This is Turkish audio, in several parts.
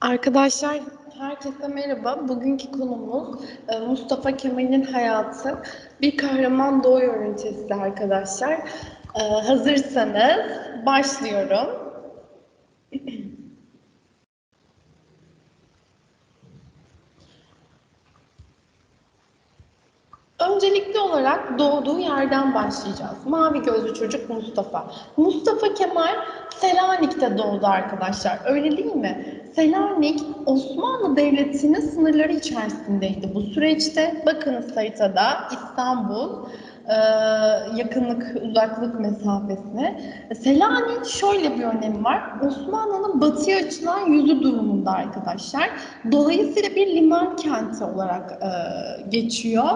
Arkadaşlar herkese merhaba. Bugünkü konumuz e, Mustafa Kemal'in hayatı. Bir kahraman doğuyor ünitesi arkadaşlar. E, hazırsanız başlıyorum. Öncelikli olarak doğduğu yerden başlayacağız. Mavi gözlü çocuk Mustafa. Mustafa Kemal Selanik'te doğdu arkadaşlar. Öyle değil mi? Selanik Osmanlı Devleti'nin sınırları içerisindeydi bu süreçte. Bakınız haritada İstanbul, e, yakınlık, uzaklık mesafesine. Selanik şöyle bir önemi var. Osmanlı'nın batıya açılan yüzü durumunda arkadaşlar. Dolayısıyla bir liman kenti olarak e, geçiyor.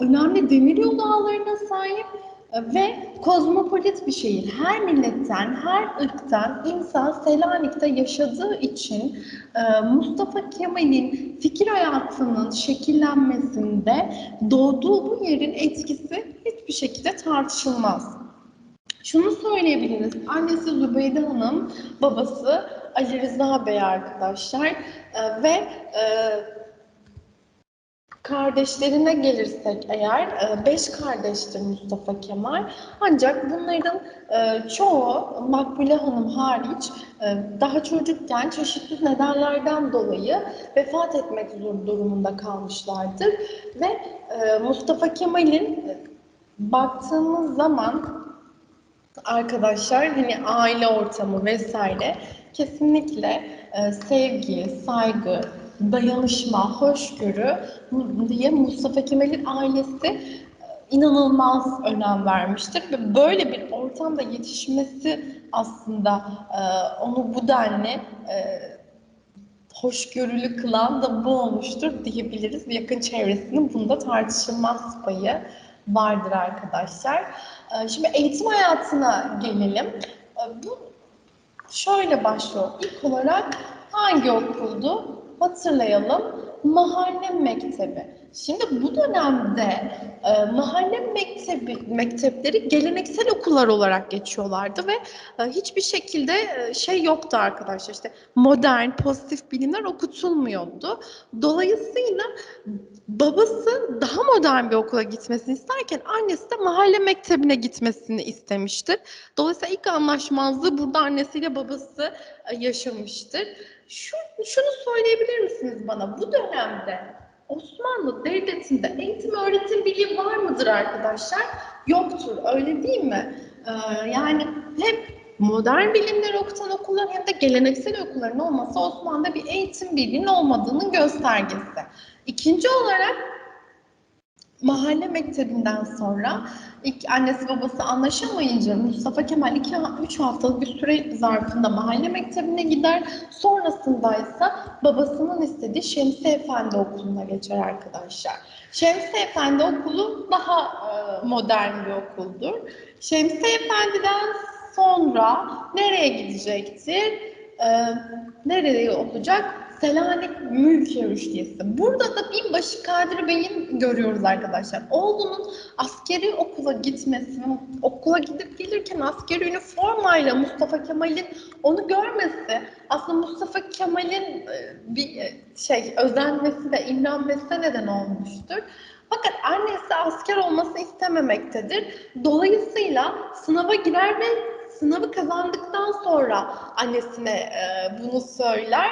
Önemli demiryolu ağlarına sahip ve kozmopolit bir şehir. Her milletten, her ırktan insan Selanik'te yaşadığı için e, Mustafa Kemal'in fikir hayatının şekillenmesinde doğduğu bu yerin etkisi hiçbir şekilde tartışılmaz. Şunu söyleyebiliriz. Annesi Zübeyde Hanım, babası Ali Rıza Bey arkadaşlar e, ve e, Kardeşlerine gelirsek eğer, e, beş kardeştir Mustafa Kemal. Ancak bunların e, çoğu, Makbule Hanım hariç, e, daha çocukken çeşitli nedenlerden dolayı vefat etmek zor durumunda kalmışlardır. Ve Mustafa Kemal'in baktığımız zaman arkadaşlar hani aile ortamı vesaire kesinlikle sevgi, saygı, dayanışma, hoşgörü diye Mustafa Kemal'in ailesi e, inanılmaz önem vermiştir ve böyle bir ortamda yetişmesi aslında e, onu bu denli e, hoşgörülü kılan da bu olmuştur diyebiliriz. Yakın çevresinin bunda tartışılmaz payı vardır arkadaşlar. Şimdi eğitim hayatına gelelim. Bu şöyle başlıyor. İlk olarak hangi okuldu? Hatırlayalım. Mahalle mektebi. Şimdi bu dönemde e, mahalle mektebi mektepleri geleneksel okullar olarak geçiyorlardı ve e, hiçbir şekilde e, şey yoktu arkadaşlar. İşte modern, pozitif bilimler okutulmuyordu. Dolayısıyla babası daha modern bir okula gitmesini isterken annesi de mahalle mektebine gitmesini istemiştir. Dolayısıyla ilk anlaşmazlığı burada annesiyle babası e, yaşamıştır. Şu, şunu söyleyebilir misiniz bana? Bu dönemde Osmanlı Devleti'nde eğitim öğretim birliği var mıdır arkadaşlar? Yoktur. Öyle değil mi? Ee, yani hep modern bilimleri okutan okullar hem de geleneksel okulların olması Osmanlı'da bir eğitim birliğinin olmadığının göstergesi. İkinci olarak mahalle mektebinden sonra ilk annesi babası anlaşamayınca Mustafa Kemal 2-3 haftalık bir süre zarfında mahalle mektebine gider. Sonrasında ise babasının istediği Şemsi Efendi Okulu'na geçer arkadaşlar. Şemsi Efendi Okulu daha e, modern bir okuldur. Şemsi Efendi'den sonra nereye gidecektir? E, nereye olacak? Selanik Mülkiye Rüştiyesi. Burada da binbaşı Kadir Bey'in görüyoruz arkadaşlar. Oğlunun askeri okula gitmesi, okula gidip gelirken askeri üniformayla Mustafa Kemal'in onu görmesi, aslında Mustafa Kemal'in e, bir e, şey özenmesi ve imrenmesine neden olmuştur. Fakat annesi asker olmasını istememektedir. Dolayısıyla sınava girer ve sınavı kazandıktan sonra annesine e, bunu söyler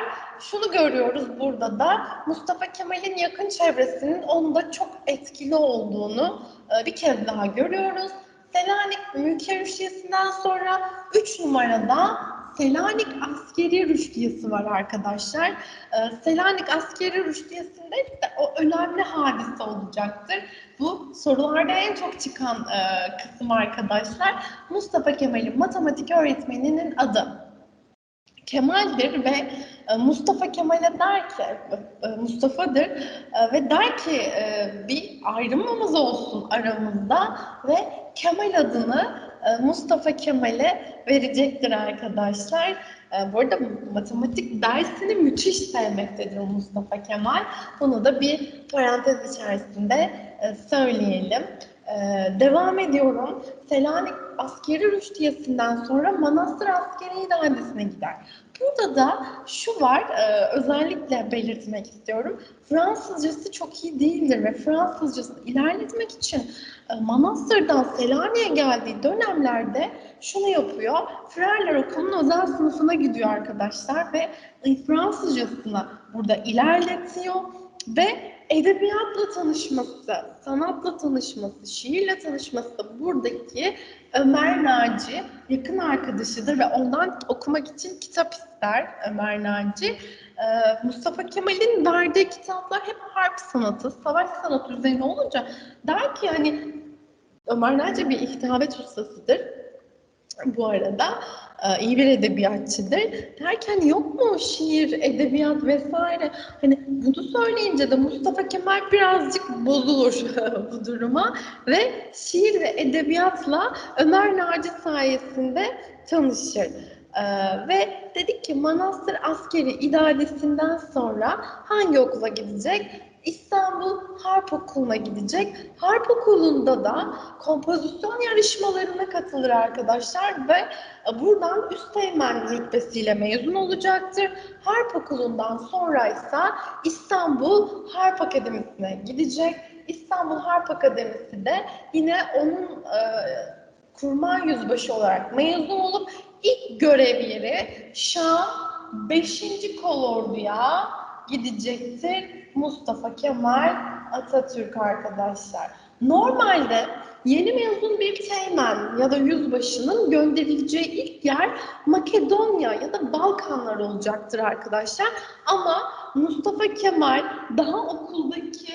şunu görüyoruz burada da Mustafa Kemal'in yakın çevresinin onda çok etkili olduğunu e, bir kez daha görüyoruz. Selanik Mülkiye Rüştiyesi'nden sonra 3 numarada Selanik Askeri Rüştiyesi var arkadaşlar. E, Selanik Askeri Rüştiyesi'nde de o önemli hadise olacaktır. Bu sorularda en çok çıkan e, kısım arkadaşlar. Mustafa Kemal'in matematik öğretmeninin adı. Kemal'dir ve e, Mustafa Kemal'e der ki, e, e, Mustafa'dır ve der ki bir ayrımımız olsun aramızda ve Kemal adını Mustafa Kemal'e verecektir arkadaşlar. Bu arada matematik dersini müthiş sevmektedir Mustafa Kemal. Bunu da bir parantez içerisinde söyleyelim. Devam ediyorum. Selanik askeri rüştiyesinden sonra Manastır askeri idaresine gider. Burada da şu var, e, özellikle belirtmek istiyorum. Fransızcası çok iyi değildir ve Fransızcasını ilerletmek için e, Manastır'dan Selanik'e geldiği dönemlerde şunu yapıyor. Frerler Okulu'nun özel sınıfına gidiyor arkadaşlar ve Fransızcasını burada ilerletiyor ve edebiyatla tanışması, sanatla tanışması, şiirle tanışması da buradaki Ömer Naci yakın arkadaşıdır ve ondan okumak için kitap ister Ömer Naci. Ee, Mustafa Kemal'in verdiği kitaplar hep harp sanatı, savaş sanatı üzerine olunca der ki hani Ömer Naci bir hitabet ustasıdır bu arada e, iyi bir edebiyatçıdır. Derken yok mu şiir, edebiyat vesaire? Hani bunu söyleyince de Mustafa Kemal birazcık bozulur bu duruma ve şiir ve edebiyatla Ömer Naci sayesinde tanışır. Ee, ve dedik ki Manastır Askeri İdaresi'nden sonra hangi okula gidecek? İstanbul Harp Okulu'na gidecek. Harp Okulu'nda da kompozisyon yarışmalarına katılır arkadaşlar ve buradan üsteğmen rütbesiyle mezun olacaktır. Harp Okulu'ndan sonra ise İstanbul Harp Akademisi'ne gidecek. İstanbul Harp Akademisi de yine onun e, kurmay yüzbaşı olarak mezun olup ilk görev yeri Şam 5. Kolordu'ya gidecektir Mustafa Kemal Atatürk arkadaşlar. Normalde yeni mezun bir teğmen ya da yüzbaşının gönderileceği ilk yer Makedonya ya da Balkanlar olacaktır arkadaşlar. Ama Mustafa Kemal daha okuldaki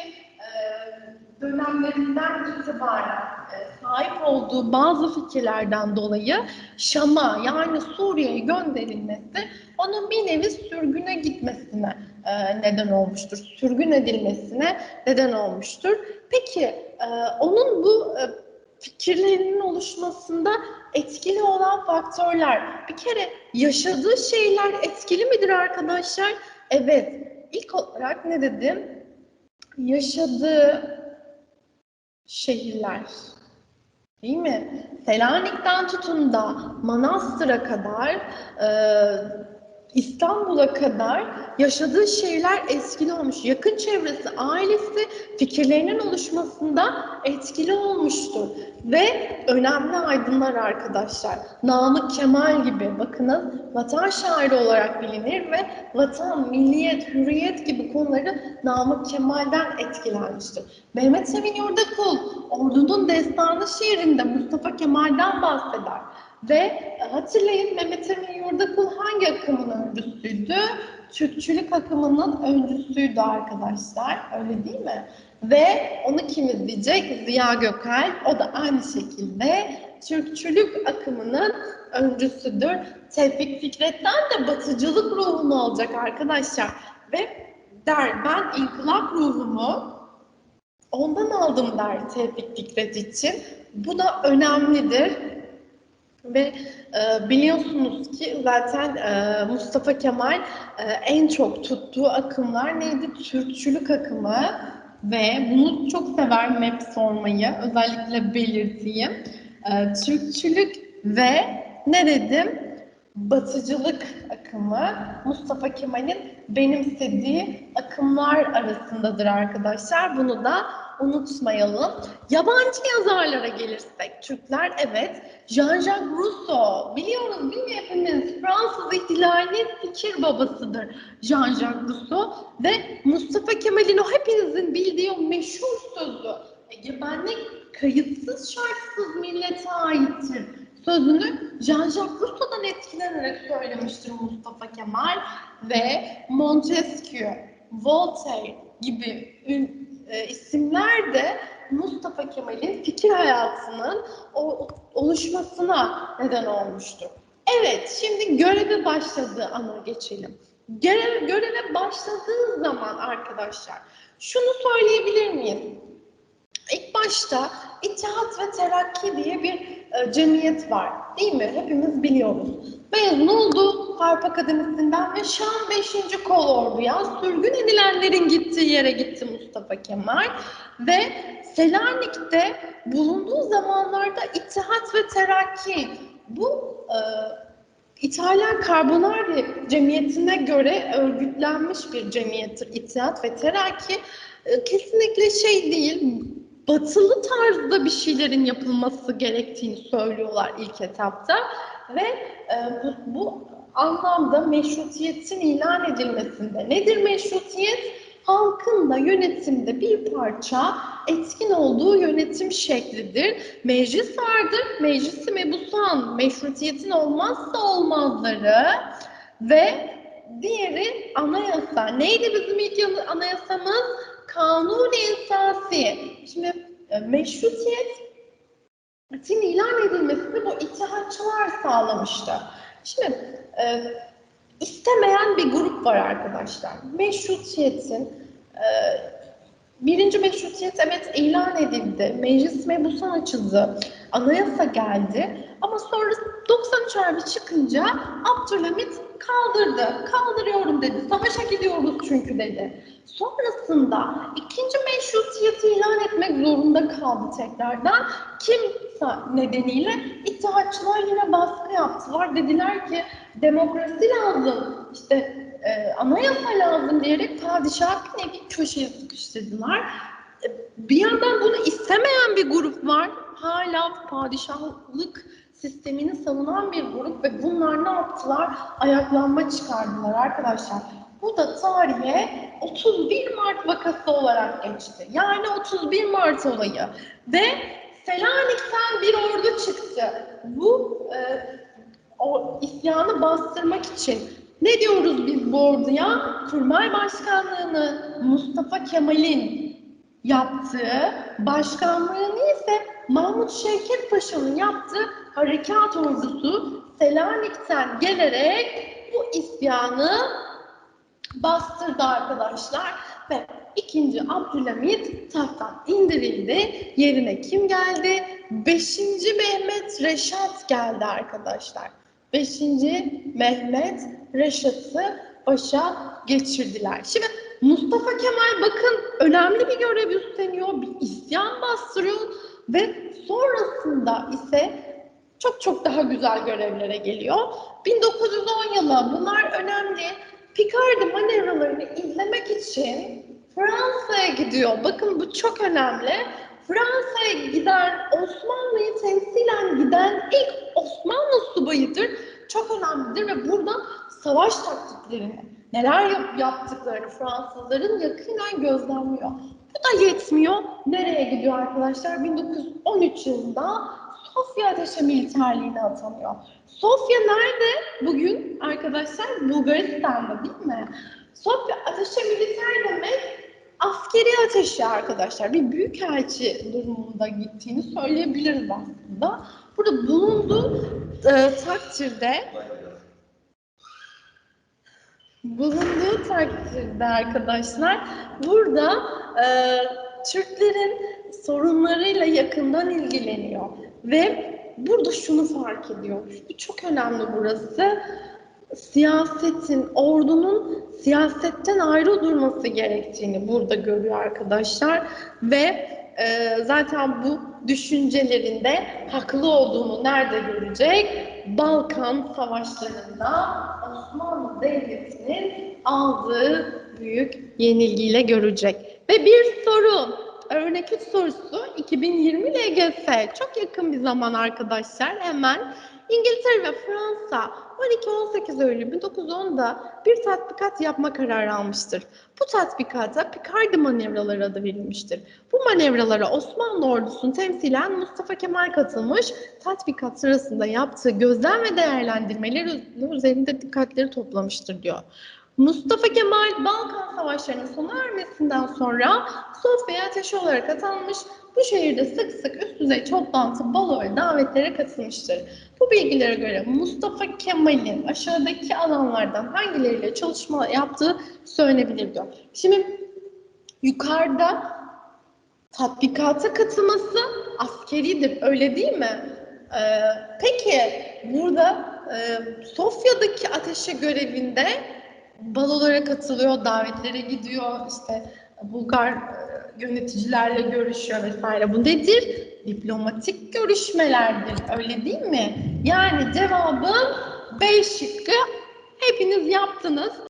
dönemlerinden itibaren sahip olduğu bazı fikirlerden dolayı Şam'a yani Suriye'ye gönderilmesi onun bir nevi sürgüne gitmesine e, neden olmuştur. Sürgün edilmesine neden olmuştur. Peki e, onun bu e, fikirlerinin oluşmasında etkili olan faktörler bir kere yaşadığı şeyler etkili midir arkadaşlar? Evet. İlk olarak ne dedim? Yaşadığı şehirler. Değil mi? Selanik'ten tutun da Manastır'a kadar e, İstanbul'a kadar yaşadığı şeyler etkili olmuş. Yakın çevresi, ailesi fikirlerinin oluşmasında etkili olmuştur. Ve önemli aydınlar arkadaşlar. Namık Kemal gibi bakınız vatan şairi olarak bilinir ve vatan, milliyet, hürriyet gibi konuları Namık Kemal'den etkilenmiştir. Mehmet Emin Yurdakul, Ordu'nun Destanı şiirinde Mustafa Kemal'den bahseder. Ve hatırlayın Mehmet Emin Yurdakul hangi akımın öncüsüydü? Türkçülük akımının öncüsüydü arkadaşlar. Öyle değil mi? Ve onu kim izleyecek? Ziya Gökalp. O da aynı şekilde Türkçülük akımının öncüsüdür. Tevfik Fikret'ten de batıcılık ruhunu alacak arkadaşlar. Ve der ben inkılap ruhumu ondan aldım der Tevfik Fikret için. Bu da önemlidir. Ve e, biliyorsunuz ki zaten e, Mustafa Kemal e, en çok tuttuğu akımlar neydi? Türkçülük akımı ve bunu çok sever map sormayı özellikle belirteyim. E, Türkçülük ve ne dedim? Batıcılık akımı Mustafa Kemal'in benimsediği akımlar arasındadır arkadaşlar. Bunu da unutmayalım. Yabancı yazarlara gelirsek, Türkler evet, Jean-Jacques Rousseau, biliyoruz değil mi hepimiz? Fransız ihtilalinin fikir babasıdır Jean-Jacques Rousseau ve Mustafa Kemal'in o hepinizin bildiği o meşhur sözü, egemenlik kayıtsız şartsız millete aittir sözünü Jean-Jacques Rousseau'dan etkilenerek söylemiştir Mustafa Kemal ve Montesquieu, Voltaire gibi e, isimler de Mustafa Kemal'in fikir hayatının o, oluşmasına neden olmuştur. Evet, şimdi göreve başladığı ana geçelim. Görev, göreve başladığı zaman arkadaşlar şunu söyleyebilir miyiz? İlk başta İttihat ve Terakki diye bir e, cemiyet var. Değil mi? Hepimiz biliyoruz. Mezun oldu Harp Akademisi'nden ve Şam 5. Kolordu'ya sürgün edilenlerin gittiği yere gitti Mustafa Kemal. Ve Selanik'te bulunduğu zamanlarda İttihat ve Terakki bu e, İtalyan Karbonari Cemiyeti'ne göre örgütlenmiş bir cemiyettir İttihat ve Terakki. E, kesinlikle şey değil, batılı tarzda bir şeylerin yapılması gerektiğini söylüyorlar ilk etapta. Ve e, bu, bu anlamda meşrutiyetin ilan edilmesinde. Nedir meşrutiyet? Halkın da yönetimde bir parça etkin olduğu yönetim şeklidir. Meclis vardır. Meclisi mebusan, meşrutiyetin olmazsa olmazları ve diğeri anayasa. Neydi bizim ilk anayasamız? Kanun esası. Şimdi e, meşrutiyet Metin ilan edilmesini bu ittihatçılar sağlamıştı. Şimdi e, istemeyen bir grup var arkadaşlar. Meşrutiyetin e, birinci meşrutiyet evet ilan edildi. Meclis mebusan açıldı. Anayasa geldi. Ama sonra 93 harbi çıkınca Abdülhamit kaldırdı. Kaldırıyorum dedi. Savaşa gidiyoruz çünkü dedi. Sonrasında ikinci meşrutiyeti ilan etmek zorunda kaldı tekrardan. Kim nedeniyle ittihatçılar yine baskı yaptılar. Dediler ki demokrasi lazım, işte e, anayasa lazım diyerek padişah bir nevi köşeye sıkıştırdılar. E, bir yandan bunu istemeyen bir grup var. Hala padişahlık sistemini savunan bir grup ve bunlar ne yaptılar? Ayaklanma çıkardılar arkadaşlar. Bu da tarihe 31 Mart vakası olarak geçti. Yani 31 Mart olayı. Ve Selanik'ten bir ordu çıktı. Bu e, o isyanı bastırmak için ne diyoruz biz bu orduya? Kurmay Başkanlığını Mustafa Kemal'in yaptığı, başkanlığını ise Mahmut Şevket Paşa'nın yaptığı harekat ordusu Selanik'ten gelerek bu isyanı bastırdı arkadaşlar ve ikinci Abdülhamit tahttan indirildi. Yerine kim geldi? Beşinci Mehmet Reşat geldi arkadaşlar. Beşinci Mehmet Reşat'ı başa geçirdiler. Şimdi Mustafa Kemal bakın önemli bir görev üstleniyor, bir isyan bastırıyor ve sonrasında ise çok çok daha güzel görevlere geliyor. 1910 yılı bunlar önemli. Picardy manevralarını izlemek için Fransa'ya gidiyor. Bakın bu çok önemli. Fransa'ya giden, Osmanlı'yı temsilen giden ilk Osmanlı subayıdır. Çok önemlidir ve burada savaş taktiklerini, neler yap yaptıklarını Fransızların yakından gözlemliyor. Bu da yetmiyor. Nereye gidiyor arkadaşlar? 1913 yılında Sofya Ateşe Militerliğine atanıyor. Sofya nerede bugün arkadaşlar? Bulgaristan'da değil mi? Sofya Ateşe Militer demek askeri ateşi arkadaşlar. Bir büyükelçi durumunda gittiğini söyleyebiliriz aslında. Burada bulunduğu e, takdirde bulunduğu takdirde arkadaşlar burada e, Türklerin sorunlarıyla yakından ilgileniyor ve burada şunu fark ediyor. Bu çok önemli burası. Siyasetin, ordunun siyasetten ayrı durması gerektiğini burada görüyor arkadaşlar ve e, zaten bu düşüncelerinde haklı olduğunu nerede görecek? Balkan savaşlarında Osmanlı Devleti'nin aldığı büyük yenilgiyle görecek. Ve bir soru, örnek 3 sorusu 2020 LGS. Çok yakın bir zaman arkadaşlar. Hemen İngiltere ve Fransa 12-18 Eylül 1910'da bir tatbikat yapma kararı almıştır. Bu tatbikata Picardy manevraları adı verilmiştir. Bu manevralara Osmanlı ordusunun temsilen Mustafa Kemal katılmış, tatbikat sırasında yaptığı gözlem ve değerlendirmeler üzerinde dikkatleri toplamıştır diyor. Mustafa Kemal Balkan Savaşları'nın sona ermesinden sonra Sofya'ya ateşi olarak atanmış, bu şehirde sık sık üst düzey toplantı, balo ve davetlere katılmıştır. Bu bilgilere göre Mustafa Kemal'in aşağıdaki alanlardan hangileriyle çalışma yaptığı söylenebilir diyor. Şimdi yukarıda tatbikata katılması askeridir öyle değil mi? Ee, peki burada e, Sofya'daki ateşe görevinde balolara katılıyor, davetlere gidiyor, işte Bulgar e, yöneticilerle görüşüyor vesaire. Bu nedir? Diplomatik görüşmelerdir. Öyle değil mi? Yani cevabım B şıkkı. Hepiniz yaptınız.